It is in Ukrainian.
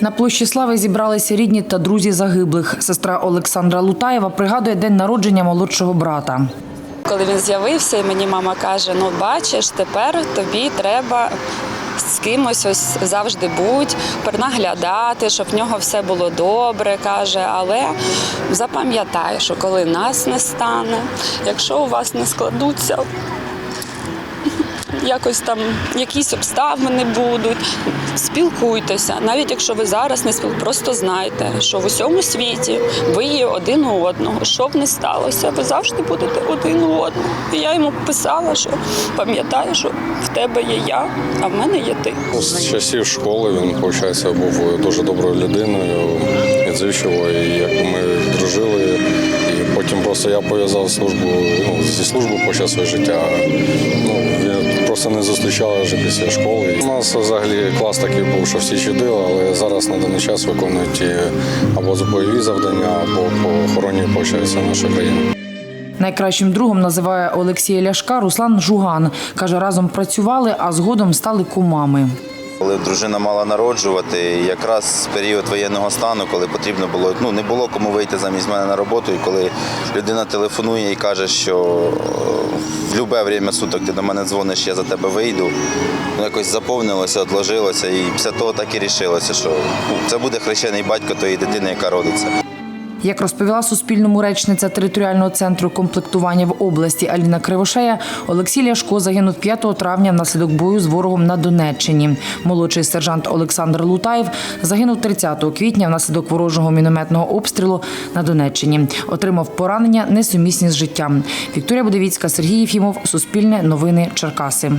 На площі слави зібралися рідні та друзі загиблих. Сестра Олександра Лутаєва пригадує день народження молодшого брата. Коли він з'явився, і мені мама каже: ну бачиш, тепер тобі треба з кимось ось завжди будь, наглядати, щоб в нього все було добре, каже. Але запам'ятай, що коли нас не стане, якщо у вас не складуться. Якось там якісь обставини будуть. Спілкуйтеся, навіть якщо ви зараз не спілкуєтеся, просто знайте, що в усьому світі ви є один у одного. Що б не сталося, ви завжди будете один у одного. І я йому писала, що пам'ятаю, що в тебе є я, а в мене є ти. З часів школи він, виходить, був дуже доброю людиною, відзивчивою, як ми дружили. І потім просто я пов'язав службу ну, зі службою почав своє життя. Ну, не зустрічали вже після школи. У нас взагалі клас такий був, що всі чудили, але зараз на даний час виконують або бойові завдання, або по охороні почається наша країна. Найкращим другом називає Олексія Ляшка Руслан Жуган. Каже, разом працювали, а згодом стали кумами. Коли дружина мала народжувати, якраз період воєнного стану, коли потрібно було, ну не було кому вийти замість мене на роботу, і коли людина телефонує і каже, що е, в будь-яке время суток ти до мене дзвониш, я за тебе вийду. Ну, якось заповнилося, odложилося, і після того так і рішилося, що ну, це буде хрещений батько тої дитини, яка родиться. Як розповіла Суспільному речниця територіального центру комплектування в області Аліна Кривошея, Олексій Ляшко загинув 5 травня внаслідок бою з ворогом на Донеччині. Молодший сержант Олександр Лутаєв загинув 30 квітня внаслідок ворожого мінометного обстрілу на Донеччині. Отримав поранення несумісні з життям. Вікторія Будовіцька, Сергій Єфімов, Суспільне новини Черкаси.